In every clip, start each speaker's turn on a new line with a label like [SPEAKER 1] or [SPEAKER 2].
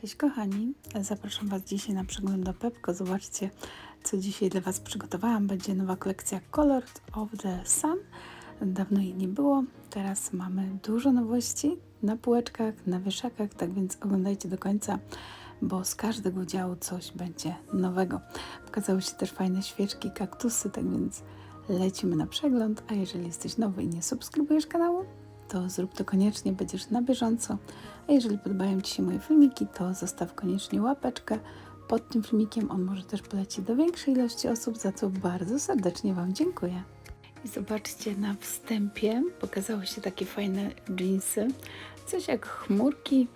[SPEAKER 1] Cześć kochani, zapraszam Was dzisiaj na przegląd do Pepko. Zobaczcie, co dzisiaj dla Was przygotowałam. Będzie nowa kolekcja Colored of the Sun. Dawno jej nie było. Teraz mamy dużo nowości na półeczkach, na wieszakach, tak więc oglądajcie do końca, bo z każdego działu coś będzie nowego. Pokazały się też fajne świeczki, kaktusy, tak więc lecimy na przegląd. A jeżeli jesteś nowy i nie subskrybujesz kanału, to zrób to koniecznie, będziesz na bieżąco. A jeżeli podobają Ci się moje filmiki, to zostaw koniecznie łapeczkę pod tym filmikiem. On może też polecić do większej ilości osób, za co bardzo serdecznie Wam dziękuję. I zobaczcie, na wstępie pokazały się takie fajne jeansy, coś jak chmurki,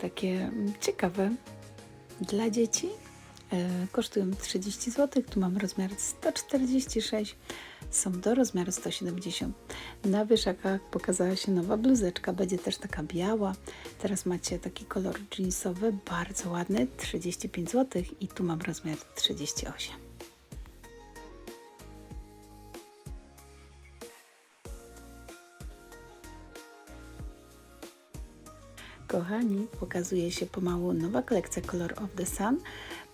[SPEAKER 1] takie ciekawe dla dzieci. E, kosztują 30 zł, tu mam rozmiar 146, są do rozmiaru 170. Na wieszakach pokazała się nowa bluzeczka, będzie też taka biała. Teraz macie taki kolor jeansowy, bardzo ładny, 35 zł i tu mam rozmiar 38. Kochani, pokazuje się pomału nowa kolekcja Color of the Sun.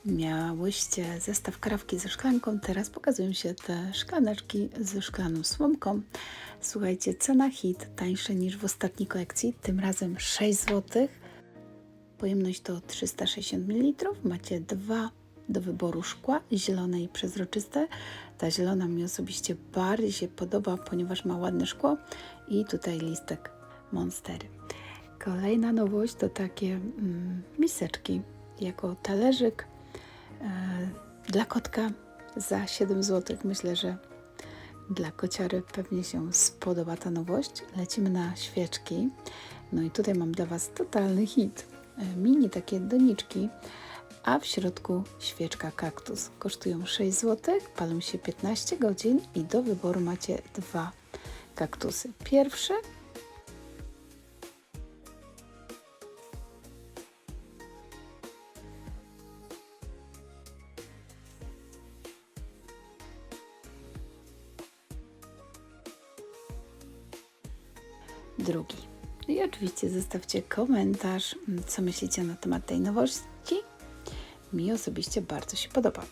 [SPEAKER 1] Miałyście zestaw karawki ze szklanką, teraz pokazują się te szklaneczki ze szklaną słomką. Słuchajcie, cena hit tańsza niż w ostatniej kolekcji, tym razem 6 zł. Pojemność to 360 ml. Macie dwa do wyboru szkła, zielone i przezroczyste. Ta zielona mi osobiście bardziej się podoba, ponieważ ma ładne szkło i tutaj listek Monstery. Kolejna nowość to takie mm, miseczki jako talerzyk dla kotka za 7 zł. Myślę, że dla kociary pewnie się spodoba ta nowość. Lecimy na świeczki. No i tutaj mam dla Was totalny hit. E, mini takie doniczki, a w środku świeczka kaktus. Kosztują 6 zł, palą się 15 godzin i do wyboru macie dwa kaktusy. Pierwszy drugi. I oczywiście zostawcie komentarz, co myślicie na temat tej nowości. Mi osobiście bardzo się podoba.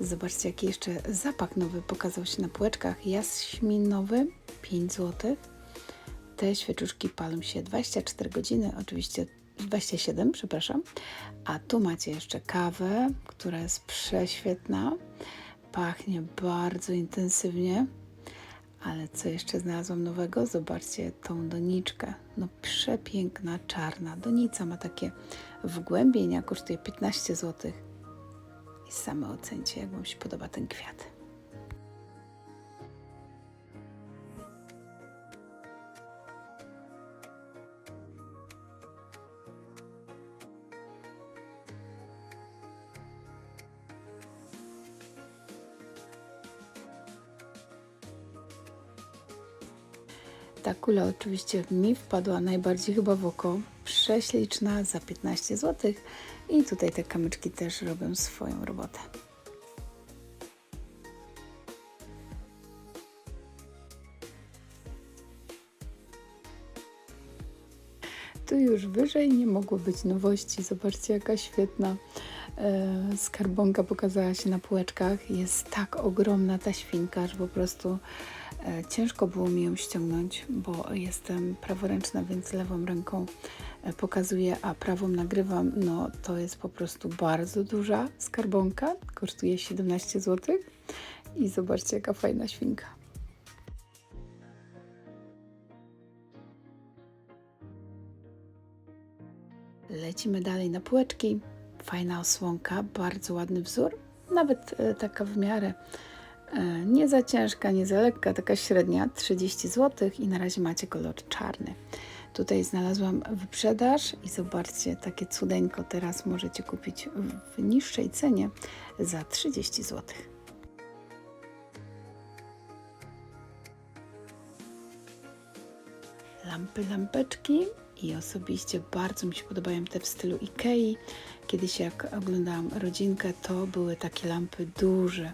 [SPEAKER 1] Zobaczcie, jaki jeszcze zapach nowy pokazał się na półeczkach. Jaśminowy, 5 zł. Te świeczuszki palą się 24 godziny, oczywiście 27, przepraszam. A tu macie jeszcze kawę, która jest prześwietna. Pachnie bardzo intensywnie. Ale co jeszcze znalazłam nowego? Zobaczcie tą doniczkę. No przepiękna, czarna. Donica ma takie wgłębienia, kosztuje 15 zł. I same ocencie, jak Wam się podoba ten kwiat. Ta kula oczywiście mi wpadła najbardziej chyba w oko. Prześliczna za 15 zł i tutaj te kamyczki też robią swoją robotę. Tu już wyżej nie mogło być nowości. Zobaczcie, jaka świetna skarbonka pokazała się na półeczkach. Jest tak ogromna ta świnka, że po prostu e, ciężko było mi ją ściągnąć, bo jestem praworęczna, więc lewą ręką e, pokazuję, a prawą nagrywam. No to jest po prostu bardzo duża skarbonka. Kosztuje 17 zł. I zobaczcie, jaka fajna świnka. Lecimy dalej na półeczki. Fajna osłonka, bardzo ładny wzór, nawet e, taka w miarę e, nie za ciężka, nie za lekka, taka średnia, 30 zł i na razie macie kolor czarny. Tutaj znalazłam wyprzedaż i zobaczcie, takie cudeńko teraz możecie kupić w niższej cenie za 30 zł. Lampy, lampeczki i osobiście bardzo mi się podobają te w stylu Ikei. Kiedyś jak oglądałam rodzinkę, to były takie lampy duże.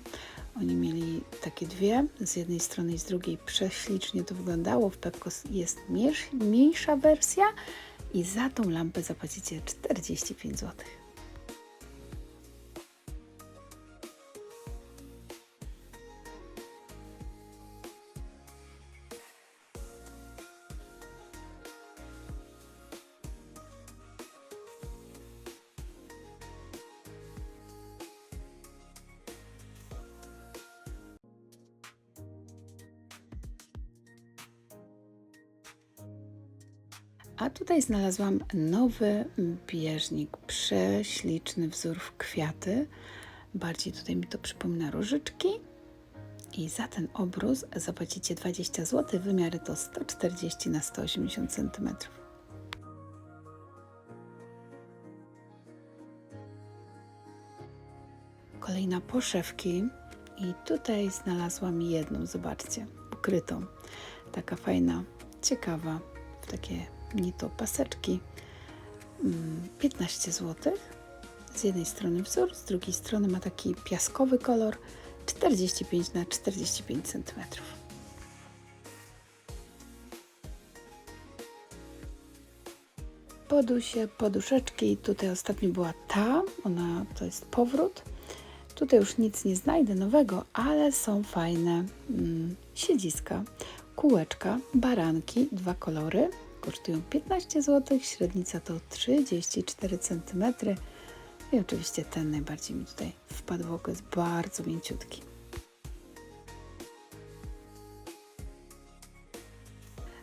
[SPEAKER 1] Oni mieli takie dwie, z jednej strony i z drugiej. Prześlicznie to wyglądało. W Pepco jest mniejsza wersja i za tą lampę zapłacicie 45 zł. A tutaj znalazłam nowy bieżnik, prześliczny wzór w kwiaty. Bardziej tutaj mi to przypomina różyczki. I za ten obrus zapłacicie 20 zł, wymiary to 140 na 180 cm. Kolejna poszewki i tutaj znalazłam jedną, zobaczcie, ukrytą. Taka fajna, ciekawa, w takie nie to paseczki 15 zł. Z jednej strony wzór, z drugiej strony ma taki piaskowy kolor 45 na 45 cm. Podusie, poduszeczki. Tutaj ostatnio była ta, ona to jest powrót. Tutaj już nic nie znajdę nowego, ale są fajne mm, siedziska, kółeczka, baranki, dwa kolory kosztują 15 zł, średnica to 34 cm i oczywiście ten najbardziej mi tutaj wpadł w oko, jest bardzo mięciutki.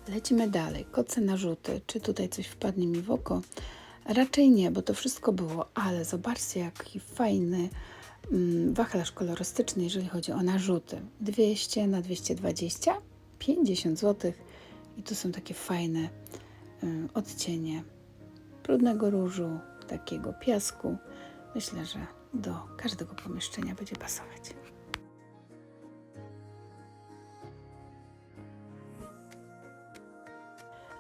[SPEAKER 1] Lecimy dalej. Koce narzuty. Czy tutaj coś wpadnie mi w oko? Raczej nie, bo to wszystko było, ale zobaczcie, jaki fajny mm, wachlarz kolorystyczny, jeżeli chodzi o narzuty. 200 na 220, 50 zł i tu są takie fajne odcienie brudnego różu, takiego piasku. Myślę, że do każdego pomieszczenia będzie pasować.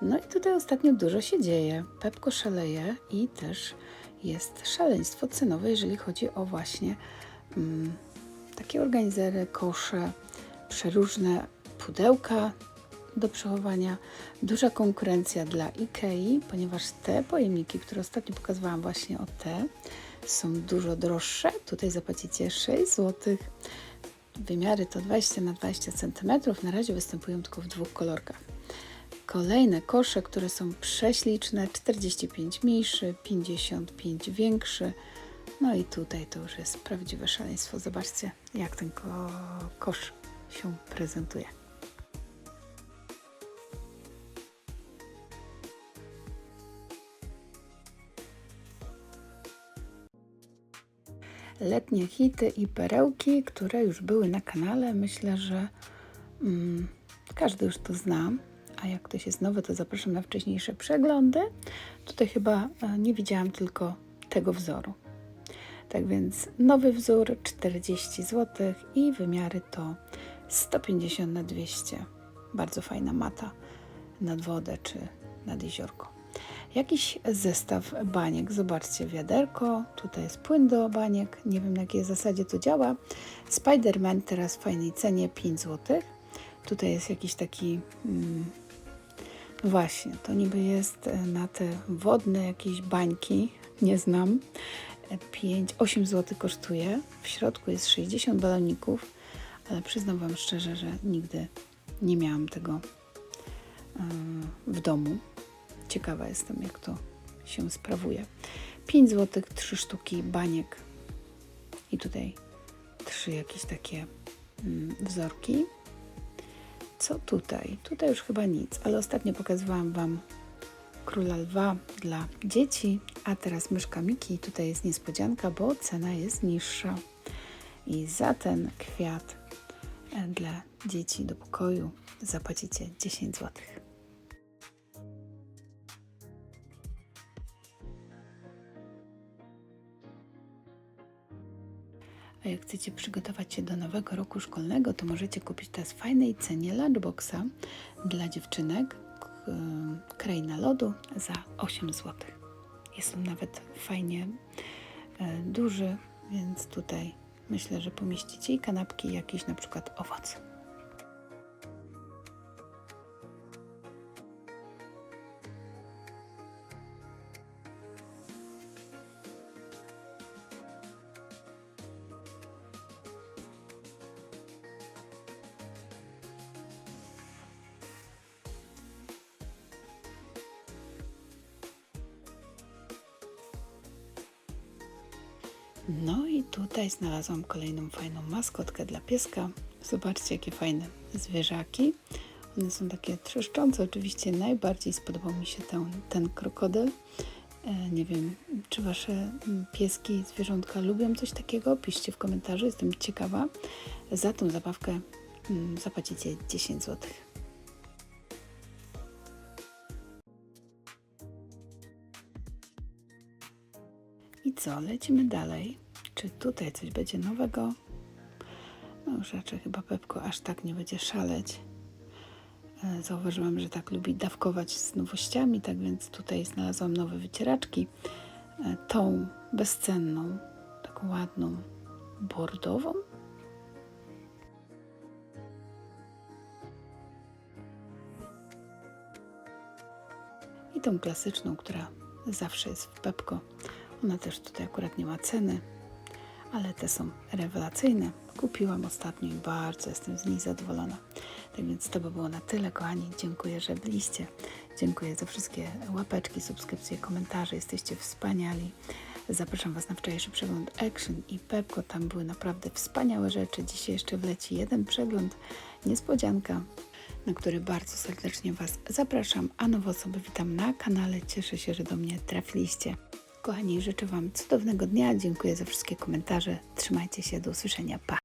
[SPEAKER 1] No i tutaj ostatnio dużo się dzieje. Pepko szaleje i też jest szaleństwo cenowe, jeżeli chodzi o właśnie mm, takie organizery, kosze, przeróżne pudełka do przechowania. Duża konkurencja dla IKEA, ponieważ te pojemniki, które ostatnio pokazywałam właśnie o te, są dużo droższe. Tutaj zapłacicie 6 zł. Wymiary to 20 na 20 cm. Na razie występują tylko w dwóch kolorkach. Kolejne kosze, które są prześliczne, 45 mniejszy, 55 większy. No i tutaj to już jest prawdziwe szaleństwo. Zobaczcie, jak ten ko kosz się prezentuje. Letnie hity i perełki, które już były na kanale. Myślę, że mm, każdy już to zna. A jak ktoś jest nowy, to zapraszam na wcześniejsze przeglądy. Tutaj chyba e, nie widziałam tylko tego wzoru. Tak więc nowy wzór 40 zł i wymiary to 150 na 200. Bardzo fajna mata nad wodę czy nad jeziorko. Jakiś zestaw baniek. Zobaczcie, wiaderko, tutaj jest płyn do baniek. Nie wiem na jakiej zasadzie to działa. Spiderman teraz w fajnej cenie 5 zł. Tutaj jest jakiś taki... Mm, właśnie, to niby jest e, na te wodne jakieś bańki. Nie znam. 5, 8 zł kosztuje. W środku jest 60 baloników, ale przyznam Wam szczerze, że nigdy nie miałam tego w domu. Ciekawa jestem, jak to się sprawuje. 5 zł, 3 sztuki baniek i tutaj trzy jakieś takie mm, wzorki. Co tutaj? Tutaj już chyba nic, ale ostatnio pokazywałam Wam Króla Lwa dla dzieci, a teraz myszka Miki. Tutaj jest niespodzianka, bo cena jest niższa. I za ten kwiat e, dla dzieci do pokoju zapłacicie 10 złotych. Chcecie przygotować się do nowego roku szkolnego, to możecie kupić teraz w fajnej cenie lunchboxa dla dziewczynek kraina lodu za 8 zł. Jest on nawet fajnie e, duży, więc tutaj myślę, że pomieścicie i kanapki, i jakieś na przykład owoce. No i tutaj znalazłam kolejną fajną maskotkę dla pieska. Zobaczcie, jakie fajne zwierzaki. One są takie trzeszczące. Oczywiście najbardziej spodobał mi się ten, ten krokodyl. E, Nie wiem, czy wasze mm, pieski, zwierzątka lubią coś takiego? Piszcie w komentarzu, jestem ciekawa. Za tą zabawkę mm, zapłacicie 10 zł. I co, lecimy dalej. Czy tutaj coś będzie nowego? No już raczej chyba Pepko aż tak nie będzie szaleć. E, Zauważyłam, że tak lubi dawkować z nowościami, tak więc tutaj znalazłam nowe wycieraczki. E, Tą bezcenną, taką ładną, bordową. I tą klasyczną, która zawsze jest w Pepko. Ona też tutaj akurat nie ma ceny, ale te są rewelacyjne. Kupiłam ostatnio i bardzo jestem z nich zadowolona. Tak więc to by było na tyle, kochani. Dziękuję, że byliście. Dziękuję za wszystkie łapeczki, subskrypcje, komentarze. Jesteście wspaniali. Zapraszam Was na wczorajszy przegląd Action i Pepko. Tam były naprawdę wspaniałe rzeczy. Dzisiaj jeszcze wleci jeden przegląd, niespodzianka, na który bardzo serdecznie Was zapraszam. A nowe osoby witam na kanale. Cieszę się, że do mnie trafiliście. Kochani, życzę Wam cudownego dnia. Dziękuję za wszystkie komentarze. Trzymajcie się. Do usłyszenia. Pa!